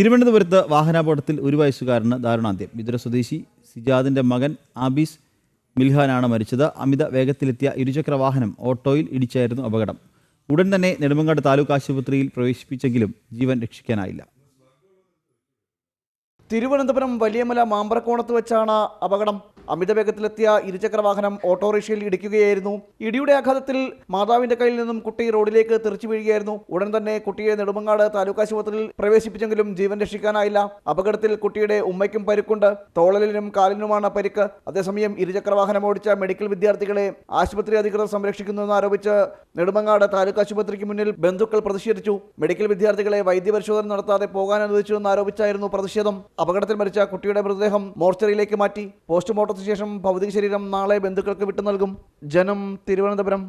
തിരുവനന്തപുരത്ത് വാഹനാപകടത്തിൽ ഒരു വയസ്സുകാരന് ദാരുണാന്ത്യം. വിതുര സ്വദേശി സിജാദിന്റെ മകൻ ആബീസ് മിൽഹാനാണ് മരിച്ചത്. അമിത വേഗത്തിലെത്തിയ ഇരുചക്ര വാഹനം ഓട്ടോയിൽ ഇടിച്ചായിരുന്നു അപകടം. ഉടൻ തന്നെ നെടുമങ്ങാട് താലൂക്ക് ആശുപത്രിയിൽ പ്രവേശിപ്പിച്ചെങ്കിലും ജീവൻ രക്ഷിക്കാനായില്ല. തിരുവനന്തപുരം വലിയമല മാമ്പറക്കോണത്ത് വെച്ചാണ് അപകടം. അമിത വേഗത്തിലെത്തിയ ഇരുചക്ര വാഹനം ഓട്ടോറിക്ഷയിൽ ഇടിക്കുകയായിരുന്നു. ഇടിയുടെ ആഘാതത്തിൽ മാതാവിന്റെ കയ്യിൽ നിന്നും കുട്ടി റോഡിലേക്ക് തെറിച്ചു വീഴുകയായിരുന്നു. ഉടൻ തന്നെ കുട്ടിയെ നെടുമങ്ങാട് താലൂക്ക് ആശുപത്രിയിൽ പ്രവേശിപ്പിച്ചെങ്കിലും ജീവൻ രക്ഷിക്കാനായില്ല. അപകടത്തിൽ കുട്ടിയുടെ ഉമ്മയ്ക്കും പരിക്കുണ്ട്. തോളലിനും കാലിനുമാണ് പരിക്ക്. അതേസമയം ഇരുചക്ര വാഹനം ഓടിച്ച മെഡിക്കൽ വിദ്യാർത്ഥികളെ ആശുപത്രി അധികൃതർ സംരക്ഷിക്കുന്നുവെന്ന് ആരോപിച്ച് നെടുമങ്ങാട് താലൂക്ക് ആശുപത്രിക്ക് മുന്നിൽ ബന്ധുക്കൾ പ്രതിഷേധിച്ചു. മെഡിക്കൽ വിദ്യാർത്ഥികളെ വൈദ്യപരിശോധന നടത്താതെ പോകാൻ അനുവദിച്ചുവെന്ന് ആരോപിച്ചായിരുന്നു പ്രതിഷേധം. അപകടത്തിൽ മരിച്ച കുട്ടിയുടെ മൃതദേഹം മോർച്ചറിയിലേക്ക് മാറ്റി. പോസ്റ്റ്മോർട്ടത്തിന് ശേഷം ഭൗതിക ശരീരം നാളെ ബന്ധുക്കൾക്ക് വിട്ടു നൽകും ജനം തിരുവനന്തപുരം.